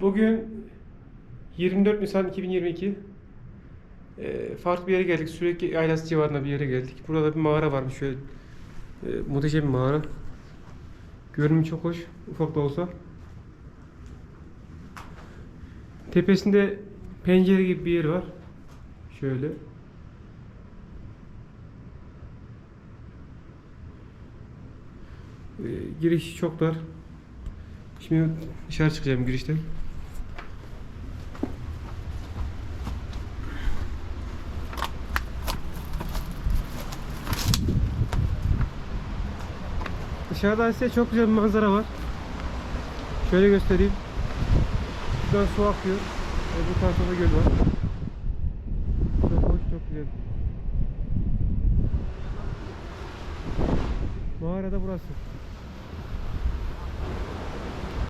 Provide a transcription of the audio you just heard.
Bugün 24 Nisan 2022. Ee, farklı bir yere geldik. Sürekli Aylas civarında bir yere geldik. Burada bir mağara varmış şöyle. e, muhteşem bir mağara. Görünümü çok hoş. Ufak da olsa. Tepesinde pencere gibi bir yer var. Şöyle. Ee, giriş çok dar. Şimdi dışarı çıkacağım girişten. Dışarıdan size çok güzel bir manzara var. Şöyle göstereyim. Şuradan su akıyor. Ve bu tarafta göl var. Çok hoş, çok güzel. Mağara da burası.